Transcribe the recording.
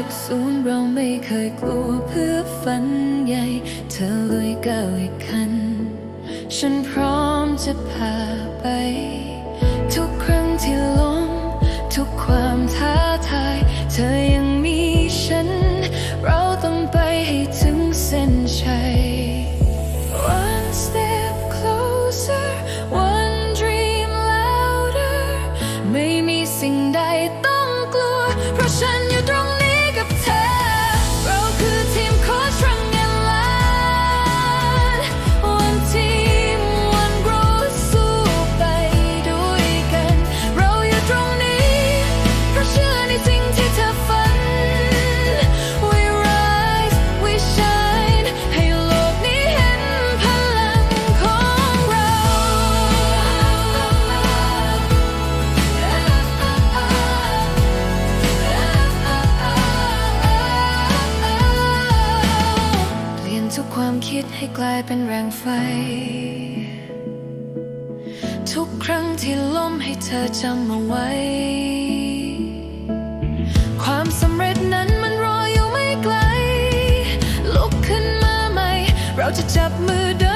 จากศูนเราไม่เคยกลัวเพื่อฝันใหญ่ เธอเลยกาอีกขั้นฉันพร้อมจะพาไป ทุกครั้งที่ลง ทุกความท้าทาย เธอยังมีฉัน เราต้องไปให้ถึงเส้นชัย One step closer one dream louder ไม่มีสิ่งใดต้องกลัว เพราะฉันอยู่ตรง ความคิดให้กลายเป็นแรงไฟ ทุกครั้งที่ล้มให้เธอจำเอาไว้ ความสำเร็จนั้นมันรออยู่ไม่ไกล ลุกขึ้นมาใหม่ เราจะจับมือเดิน